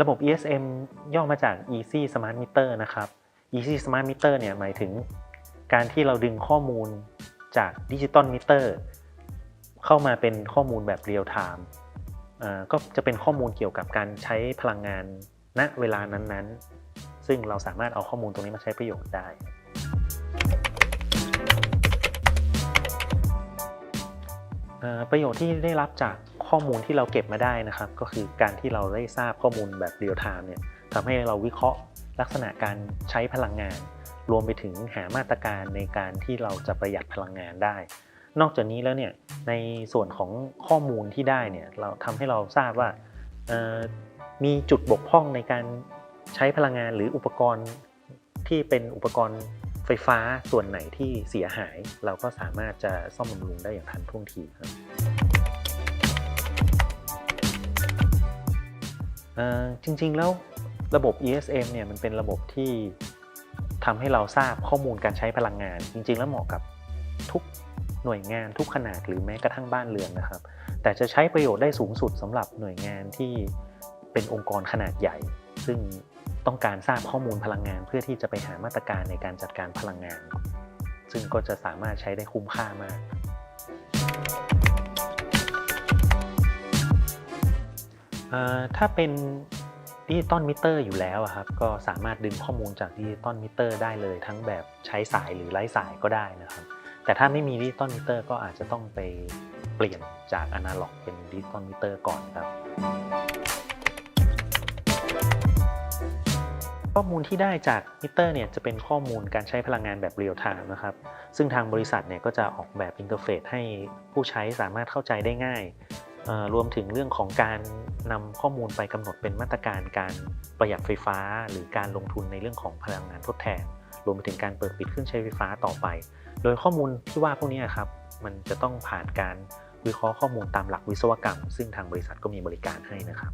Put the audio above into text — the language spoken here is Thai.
ระบบ ESM ย่อมาจาก Easy Smart Meter นะครับ Easy Smart Meter เนี่ยหมายถึงการที่เราดึงข้อมูลจากดิจิตอลมิเตอร์เข้ามาเป็นข้อมูลแบบเรียลไทม์ก็จะเป็นข้อมูลเกี่ยวกับการใช้พลังงานณเวลานั้นๆ ซึ่งเราสามารถเอาข้อมูลตรงนี้มาใช้ประโยชน์ได้ ประโยชน์ที่ได้รับจาก ข้อมูลที่เราเก็บมาได้นะครับ ก็คือการที่เราได้ทราบข้อมูลแบบเรียลไทม์เนี่ยทำให้เราวิเคราะห์ลักษณะการใช้พลังงาน รวมไปถึงหามาตรการในการที่เราจะประหยัดพลังงานได้ นอกจากนี้แล้วเนี่ยในส่วนของข้อมูลที่ได้เนี่ยเราทำให้เราทราบว่ามีจุดบกพร่องในการใช้พลังงานหรืออุปกรณ์ที่เป็นอุปกรณ์ไฟฟ้าส่วนไหนที่เสียหาย เราก็สามารถจะซ่อมบำรุงได้อย่างทันท่วงทีครับ จริง ๆ แล้วระบบ ESM เนี่ยมันเป็นระบบที่ทำให้เราทราบข้อมูลการใช้พลังงาน จริง ๆ แล้วเหมาะกับทุกหน่วยงานทุกขนาดหรือแม้กระทั่งบ้านเรือนนะครับ แต่จะใช้ประโยชน์ได้สูงสุดสำหรับหน่วยงานที่เป็นองค์กรขนาดใหญ่ ซึ่งต้องการทราบข้อมูลพลังงาน เพื่อที่จะไปหามาตรการในการจัดการพลังงาน ซึ่งก็จะสามารถใช้ได้คุ้มค่ามาก ถ้าเป็นดิจิตอลมิเตอร์อยู่แล้วครับก็สามารถดึงข้อมูลจากดิจิตอลมิเตอร์ได้เลย ทั้งแบบใช้สายหรือไร้สายก็ได้นะครับ แต่ถ้าไม่มีดิจิตอลมิเตอร์ก็อาจจะต้องไปเปลี่ยนจากอนาล็อกเป็นดิจิตอลมิเตอร์ก่อนครับ ข้อมูลที่ได้จากมิเตอร์เนี่ยจะเป็นข้อมูลการใช้พลังงานแบบเรียลไทม์นะครับ ซึ่งทางบริษัทเนี่ยก็จะออกแบบอินเทอร์เฟซให้ผู้ใช้สามารถเข้าใจได้ง่าย รวมถึงเรื่องของการนำข้อมูลไปกำหนดเป็นมาตรการการประหยัดไฟฟ้า หรือการลงทุนในเรื่องของพลังงานทดแทน รวมไปถึงการเปิดปิดเครื่องใช้ไฟฟ้าต่อไป โดยข้อมูลที่ว่าพวกนี้ครับมันจะต้องผ่านการวิเคราะห์ข้อมูลตามหลักวิศวกรรม ซึ่งทางบริษัทก็มีบริการให้นะครับ